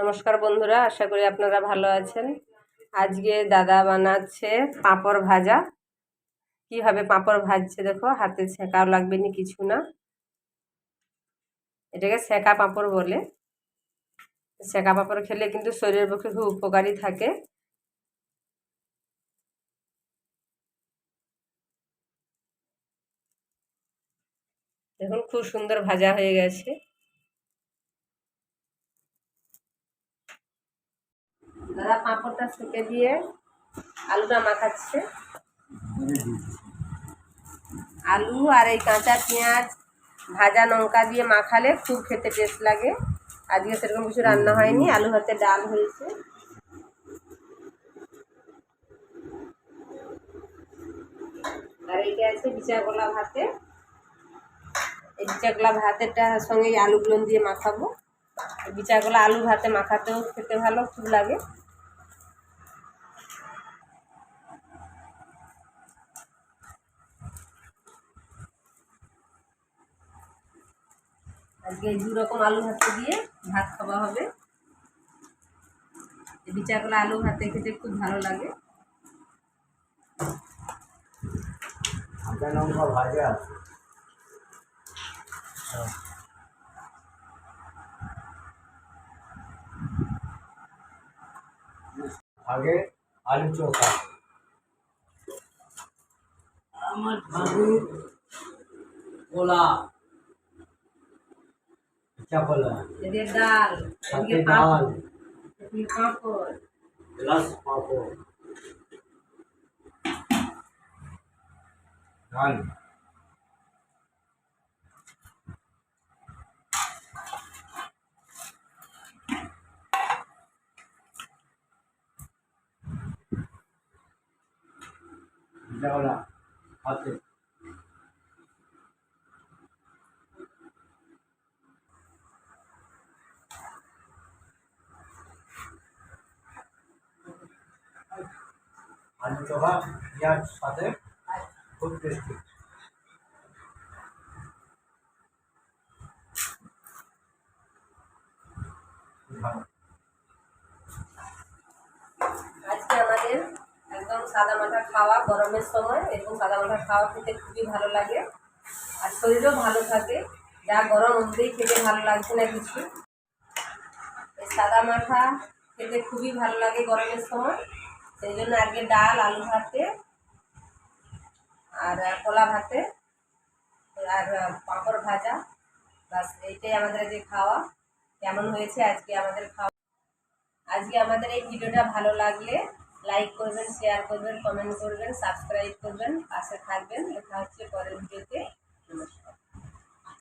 নমস্কার বন্ধুরা, আশা করি আপনারা ভালো আছেন। আজকে দাদা বানাচ্ছে পাঁপড় ভাজা। কীভাবে পাঁপড় ভাজছে দেখো, হাতে ছেঁকাও লাগবে না কিছু না। এটাকে সেঁকা পাঁপড় বলে। সেঁকা পাঁপড় খেলে কিন্তু শরীরের পক্ষে খুব উপকারী থাকে। দেখুন, খুব সুন্দর ভাজা হয়ে গেছে। দাদা পাঁপড়টা সেঁকে দিয়ে আলুটা মাখাচ্ছে। আলু আর এই কাঁচা পেঁয়াজ, ভাজা লঙ্কা দিয়ে মাখালে খুব খেতে টেস্ট লাগে। আজকে সেরকম কিছু রান্না হয়নি, আলু ভাতে ডাল হয়েছে। আর এইটা আছে বিচা গোলা ভাতে। এই বিচা গোলা ভাতেরটা সঙ্গে আলুগুলো দিয়ে মাখাবো। বিচাগুলো আলু ভাতে মাখাতেও খেতে ভালো, খুব লাগে। আজকে দু রকম আলু ভাতে দিয়ে ভাত খাওয়া হবে। বিচাগুলো আলু ভাতে খেতে খুব ভালো লাগে। ভাজা আগে আলু চোখা আমার ঠাকুর কোলা চাপলা এদের ডাল সাথে এদিকে ডাল পাঁপড় এদিকে পাঁপড় প্লাস পাঁপড় ডাল যাওয়া আলু চোখা পেঁয়াজ সাথে খুব টেস্টি আজকে আমাদের একদম সাদা মাথা খাওয়া গরমের সময় এরকম সাদা মাঠা খাওয়া খেতে খুবই ভালো লাগে আর শরীরও ভালো থাকে। যা গরম মধ্যেই খেতে ভালো লাগছে না কিছু। সাদা মাঠা খেতে খুবই ভালো লাগে গরমের সময়। সেই জন্য আজকে ডাল, আলু ভাতে আর কলা ভাতে আর পাঁপড় ভাজা। বাস এইটাই আমাদের আজকে খাওয়া। কেমন হয়েছে আজকে আমাদের খাওয়া? আজকে আমাদের এই ভিডিওটা ভালো লাগলে লাইক করবেন শেয়ার করবেন কমেন্ট করবেন সাবস্ক্রাইব করবেন, পাশে থাকবেন। দেখা হচ্ছে পরের ভিডিওতে। নমস্কার।